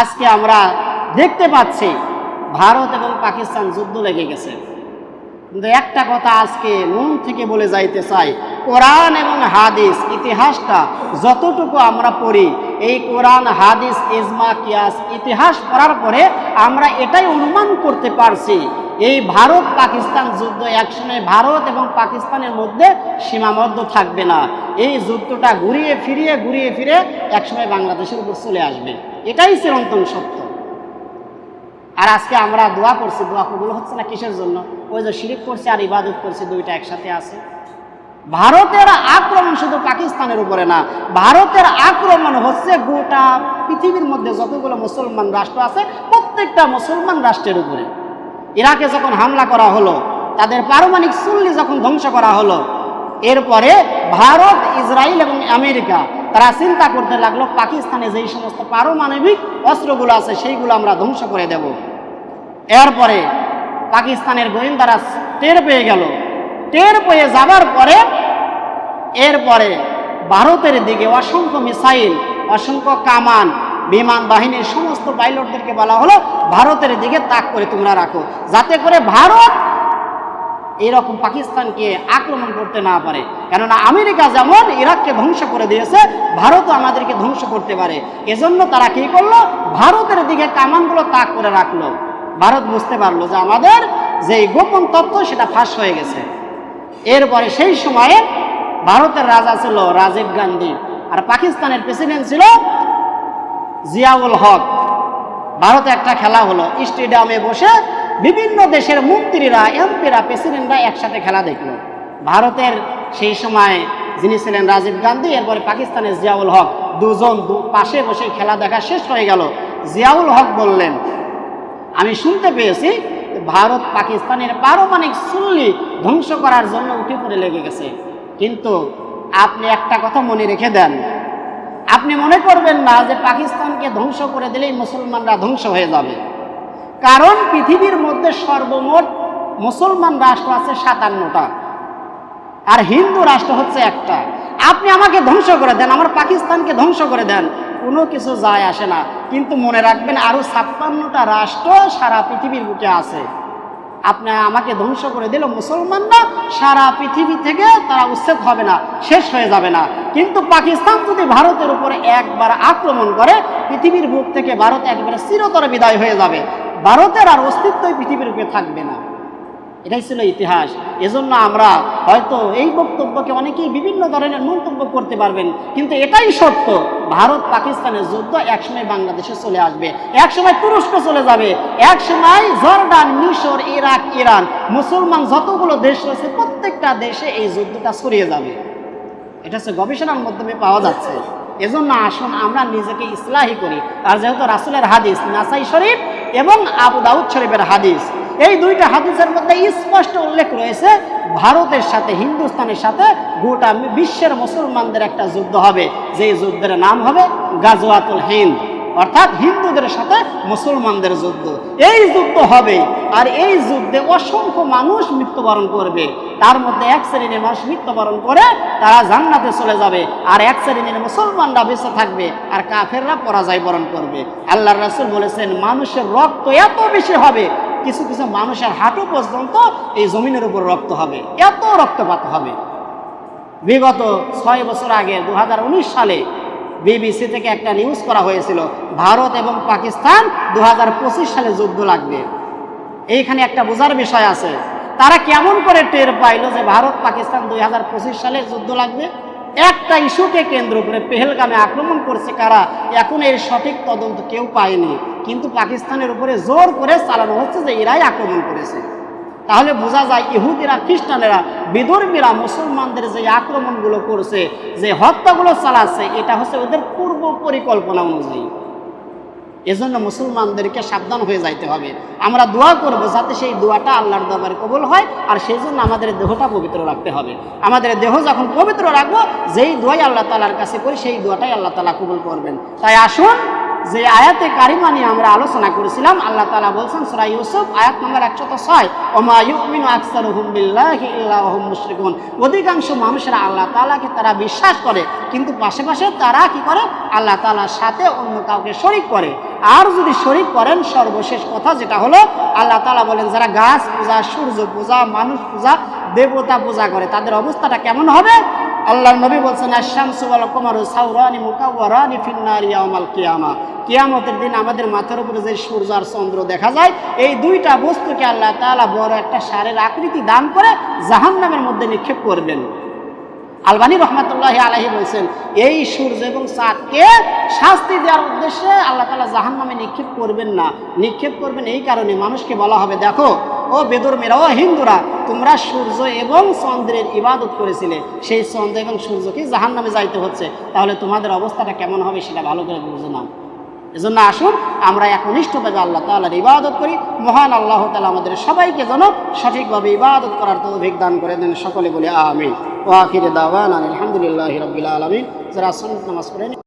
আজকে আমরা দেখতে পাচ্ছি ভারত এবং পাকিস্তান যুদ্ধ লেগে গেছে। কিন্তু একটা কথা আজকে মন থেকে বলে যাইতে চাই, কোরআন এবং হাদিস ইতিহাসটা যতটুকু আমরা পড়ি, এই কোরআন, হাদিস, ইজমা, কিয়াস, ইতিহাস পড়ার পরে আমরা এটাই অনুমান করতে পারছি এই ভারত পাকিস্তান যুদ্ধ একসময় ভারত এবং পাকিস্তানের মধ্যে সীমাবদ্ধ থাকবে না। এই যুদ্ধটা ঘুরিয়ে ফিরিয়ে, ঘুরিয়ে ফিরে একসময় বাংলাদেশের উপর চলে আসবে। এটাই চিরন্তন সত্য। আর আজকে আমরা দোয়া করছি, দোয়া কবুল হচ্ছে না কিসের জন্য? ওই যে শিরিক করছে আর ইবাদত করছে, দুইটা একসাথে আছে। ভারতের আক্রমণ শুধু পাকিস্তানের উপরে না, ভারতের আক্রমণ হচ্ছে গোটা পৃথিবীর মধ্যে যতগুলো মুসলমান রাষ্ট্র আছে, প্রত্যেকটা মুসলমান রাষ্ট্রের উপরে। ইরাকে যখন হামলা করা হলো, তাদের পারমাণবিক চুল্লি যখন ধ্বংস করা হলো, এরপরে ভারত, ইসরায়েল এবং আমেরিকা, তারা চিন্তা করতে লাগল, পাকিস্তানে যেই সমস্ত পারমাণবিক অস্ত্রগুলো আছে, সেইগুলো আমরা ধ্বংস করে দেব। এরপরে পাকিস্তানের গোয়েন্দারা টের পেয়ে গেল। টের পেয়ে যাবার পরে, এরপরে ভারতের দিকে অসংখ্য মিসাইল, অসংখ্য কামান বিমান বাহিনীর সমস্ত পাইলটদেরকে বলা হলো, ভারতের দিকে তাক করে তোমরা রাখো, যাতে করে ভারত এইরকম পাকিস্তানকে আক্রমণ করতে না পারে। কেননা আমেরিকা যেমন ইরাককে ধ্বংস করে দিয়েছে, ভারতও আমাদেরকে ধ্বংস করতে পারে। এজন্য তারা কি করল? ভারতের দিকে কামানগুলো তাক করে রাখল। ভারত বুঝতে পারল যে আমাদের যে গোপন তত্ত্ব, সেটা ফাঁস হয়ে গেছে। এরপরে সেই সময়ে ভারতের রাজা ছিল রাজীব গান্ধী, আর পাকিস্তানের প্রেসিডেন্ট ছিল জিয়াউল হক। ভারতে একটা খেলা হলো, স্টেডিয়ামে বসে বিভিন্ন দেশের মন্ত্রীরা, এমপিরা, প্রেসিডেন্টরা একসাথে খেলা দেখল। ভারতের সেই সময় যিনি ছিলেন রাজীব গান্ধী, এরপরে পাকিস্তানের জিয়াউল হক, দুজন দু পাশে বসে খেলা দেখা শেষ হয়ে গেল। জিয়াউল হক বললেন, আমি শুনতে পেয়েছি, ভারত পাকিস্তানের পারমাণবিক চুল্লি ধ্বংস করার জন্য উঠে পড়ে লেগে গেছে। কিন্তু আপনি একটা কথা মনে রেখে দেন আপনি মনে করবেন না যে পাকিস্তানকে ধ্বংস করে দিলেই মুসলমানরা ধ্বংস হয়ে যাবে। কারণ পৃথিবীর মধ্যে সর্বমোট মুসলমান রাষ্ট্র আছে সাতান্নটা, আর হিন্দু রাষ্ট্র হচ্ছে একটা। আপনি আমাকে ধ্বংস করে দেন, আমার পাকিস্তানকে ধ্বংস করে দেন, কোনো কিছু যায় আসে না। কিন্তু মনে রাখবেন আরও ছাপ্পান্নটা রাষ্ট্র সারা পৃথিবীর বুকে আছে। আপনি আমাকে ধ্বংস করে দিল মুসলমানরা, সারা পৃথিবী থেকে তারা উচ্ছেদ হবে না, শেষ হয়ে যাবে না। কিন্তু পাকিস্তান যদি ভারতের উপরে একবার আক্রমণ করে, পৃথিবীর বুক থেকে ভারত একবারে চিরতর বিদায় হয়ে যাবে। ভারতের আর অস্তিত্বই পৃথিবীর উপরে থাকবে না। এটাই ছিল ইতিহাস। এজন্য আমরা হয়তো এই বক্তব্যকে অনেকেই বিভিন্ন ধরনের মন্তব্য করতে পারবেন, কিন্তু এটাই সত্য, ভারত পাকিস্তানের যুদ্ধ একসময় বাংলাদেশে চলে আসবে, একসময় তুরস্ক চলে যাবে, একসময় জর্ডান, মিশর, ইরাক, ইরান, মুসলমান যতগুলো দেশ রয়েছে, প্রত্যেকটা দেশে এই যুদ্ধটা ছড়িয়ে যাবে। এটা হচ্ছে গবেষণার মাধ্যমে পাওয়া যাচ্ছে। এজন্য আসুন আমরা নিজেকে ইসলাহি করি। আর যেহেতু রাসুলের হাদিস, নাসাই শরীফ এবং আবু দাউদ শরীফের হাদিস এই দুইটা হাদিসের মধ্যে স্পষ্ট উল্লেখ রয়েছে, ভারতের সাথে, হিন্দুস্তানের সাথে গোটা বিশ্বের মুসলমানদের একটা যুদ্ধ হবে। যেই যুদ্ধের নাম হবে গাজওয়াতুল হিন্দ, অর্থাৎ হিন্দুদের সাথে মুসলমানদের যুদ্ধ। এই যুদ্ধ হবে, আর এই যুদ্ধে অসংখ্য মানুষ মৃত্যুবরণ করবে। তার মধ্যে এক শ্রেণির মানুষ মৃত্যুবরণ করে, তারা জান্নাতে চলে যাবে, আর এক শ্রেণির মুসলমানরা বেঁচে থাকবে, আর কাফেররা পরাজয় বরণ করবে। আল্লাহ রাসুল বলেছেন, মানুষের রক্ত এত বেশি হবে কিছু কিছু মানুষের হাঁটু পর্যন্ত এই জমিনের উপর রক্ত হবে। এত রক্তপাত হবে। বিগত ছয় বছর আগে দু হাজার উনিশ সালে বিবিসি থেকে একটা নিউজ করা হয়েছিল, ভারত এবং পাকিস্তান দু হাজার পঁচিশ সালে যুদ্ধ লাগবে। এইখানে একটা বোঝার বিষয় আছে, তারা কেমন করে টের পাইলো যে ভারত, পাকিস্তান দু হাজার পঁচিশ সালে যুদ্ধ লাগবে? একটা ইস্যুকে কেন্দ্র করে পেহেলগামে আক্রমণ করছে কারা? এখন এর সঠিক তদন্ত কেউ পায়নি। কিন্তু পাকিস্তানের উপরে জোর করে চালানো হচ্ছে যে এরাই আক্রমণ করেছে। তাহলে বোঝা যায় ইহুদিরা, খ্রিস্টানেরা, বিধর্মীরা, মুসলমানদের যে আক্রমণগুলো করছে, যে হত্যাগুলো চালাচ্ছে, এটা হচ্ছে ওদের পূর্ব পরিকল্পনা অনুযায়ী। এজন্য মুসলমানদেরকে সাবধান হয়ে যাইতে হবে। আমরা দোয়া করব যাতে সেই দোয়াটা আল্লাহর দরবারে কবুল হয় আর সেই জন্য আমাদের দেহটা পবিত্র রাখতে হবে। আমাদের দেহ যখন পবিত্র রাখব, যেই দোয়াই আল্লাহ তালার কাছে করি, সেই দোয়াটাই আল্লাহ তালা কবুল করবেন। তাই আসুন যে আয়াতে কারিমা নিয়ে আমরা আলোচনা করেছিলাম, আল্লাহ তালা বলছেন, সুরা ইউসুফ, আয়াত নম্বর একশত ছয়, ওমা ইউমিনু আকসার বিল্লাহি ইল্লা হুম মুশরিকুন। অধিকাংশ মানুষেরা আল্লাহ তাআলাকে তারা বিশ্বাস করে, কিন্তু পাশে পাশে তারা কি করে? আল্লাহ তাআলার সাথে অন্য কাউকে শরিক করে। আর যদি শরিক করেন, সর্বশেষ কথা যেটা হলো, আল্লাহ তাআলা বলেন, যারা গাছ পূজা, সূর্য পূজা, মানুষ পূজা, দেবতা পূজা করে, তাদের অবস্থাটা কেমন হবে? আল্লাহর নবী বলছেন ওয়াল কমারু কিয়ামা। কিয়ামতের দিন আমাদের মাথার উপরে যে সূর্য আর চন্দ্র দেখা যায়, এই দুইটা বস্তুকে আল্লাহ তাআলা বড় একটা সারের আকৃতি দান করে জাহান্নামের মধ্যে নিক্ষেপ করবেন। আলবানী রহমতুল্লাহ আলহী বলছেন, এই সূর্য এবং চাঁদকে শাস্তি দেওয়ার উদ্দেশ্যে আল্লাহ তালা জাহান নামে নিক্ষেপ করবেন না। নিক্ষেপ করবেন এই কারণে মানুষকে বলা হবে, দেখো ও বেদর্মীরা, ও হিন্দুরা, তোমরা সূর্য এবং চন্দ্রের ইবাদত করেছিলে। সেই চন্দ্র এবং সূর্যকে জাহান নামে যাইতে হচ্ছে। তাহলে তোমাদের অবস্থাটা কেমন হবে সেটা ভালো করে বুঝে নাও। এজন্য আসুন, আমরা একনিষ্ঠভাবে আল্লাহ তাআলার ইবাদত করি। মহান আল্লাহ তালা আমাদের সবাইকে যেন সঠিকভাবে ইবাদত করার তৌফিক দান করে দেন। সকলে বলে আমিন। ওয়াকির দাওয়ান আলহামদুলিল্লাহি রাব্বিল আলামিন। যারা সুন্নাত নামাজ পড়েন